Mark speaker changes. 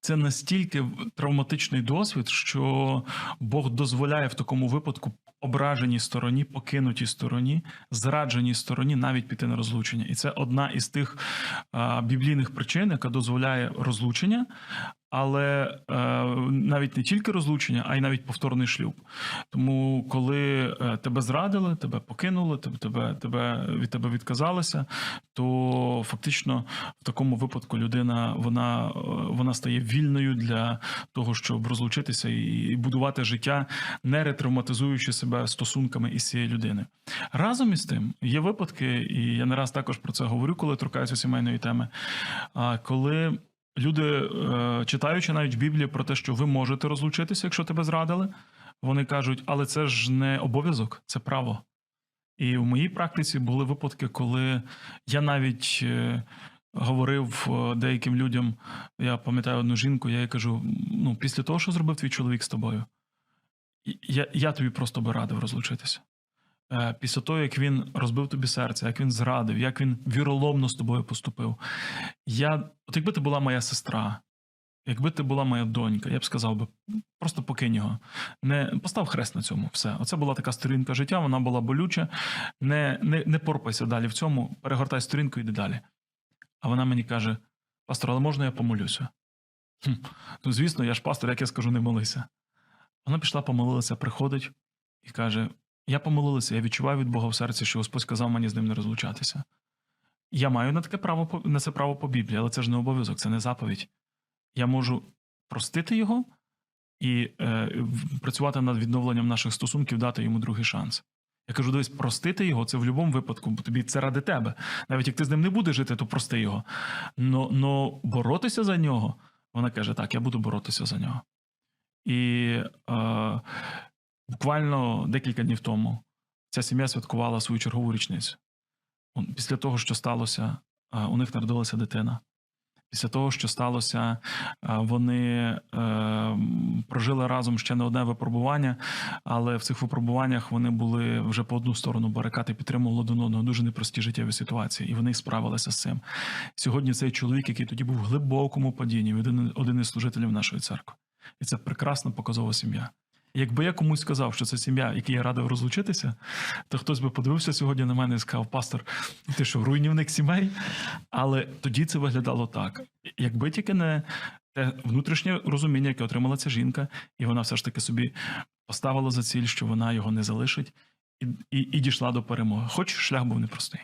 Speaker 1: це настільки травматичний досвід, що Бог дозволяє в такому випадку ображеній стороні, покинутій стороні, зрадженій стороні навіть піти на розлучення. І це одна із тих біблійних причин, яка дозволяє розлучення, але е, навіть не тільки розлучення, а й навіть повторний шлюб. Тому, коли е, тебе зрадили, тебе покинули, тебе, тебе, від тебе відказалися, то фактично в такому випадку людина вона, е, вона стає вільною для того, щоб розлучитися і будувати життя, не ретравматизуючи себе стосунками із цією людиною. Разом із тим є випадки, і я не раз також про це говорю, коли торкаюся сімейної теми. Коли люди, е, читаючи навіть в Біблії про те, що ви можете розлучитися, якщо тебе зрадили, вони кажуть, але це ж не обов'язок, це право. І в моїй практиці були випадки, коли я навіть е, говорив е, деяким людям, я пам'ятаю одну жінку, я їй кажу: ну, після того, що зробив твій чоловік з тобою, я, я тобі просто би радив розлучитися. Е, Після того, як він розбив тобі серце, як він зрадив, як він віроломно з тобою поступив. Я, от якби ти була моя сестра, якби ти була моя донька, я б сказав би, просто покинь його. Не постав хрест на цьому. Все. Оце була така сторінка життя, вона була болюча. Не, не, не порпайся далі в цьому, перегортай сторінку і йди далі. А вона мені каже: пастор, але можна я помолюся? Хм. Ну, звісно, я ж пастор, як я скажу, не молися. Вона пішла, помолилася, приходить і каже: Я помолилася, я відчуваю від Бога в серці, що Господь сказав мені з ним не розлучатися. Я маю на таке право на це право по Біблії, але це ж не обов'язок, це не заповідь. Я можу простити його і е, працювати над відновленням наших стосунків, дати йому другий шанс. Я кажу: дивись, простити його це в будь-якому випадку, бо тобі це ради тебе. Навіть як ти з ним не будеш жити, то прости його. Но, но боротися за нього, вона каже: так, я буду боротися за нього. І е, буквально декілька днів тому ця сім'я святкувала свою чергову річницю. Після того, що сталося, у них народилася дитина. Після того, що сталося, вони е, прожили разом ще не одне випробування, але в цих випробуваннях вони були вже по одну сторону барикад і підтримували один одного дуже непрості життєві ситуації, і вони справилися з цим. Сьогодні цей чоловік, який тоді був в глибокому падінні, один із служителів нашої церкви. І це прекрасна показова сім'я. Якби я комусь сказав, що це сім'я, якій я радив розлучитися, то хтось би подивився сьогодні на мене і сказав: Пастор, ти що, руйнівник сімей? Але тоді це виглядало так. Якби тільки не те внутрішнє розуміння, яке отримала ця жінка, і вона все ж таки собі поставила за ціль, що вона його не залишить, і, і, і дійшла до перемоги. Хоч шлях був непростий.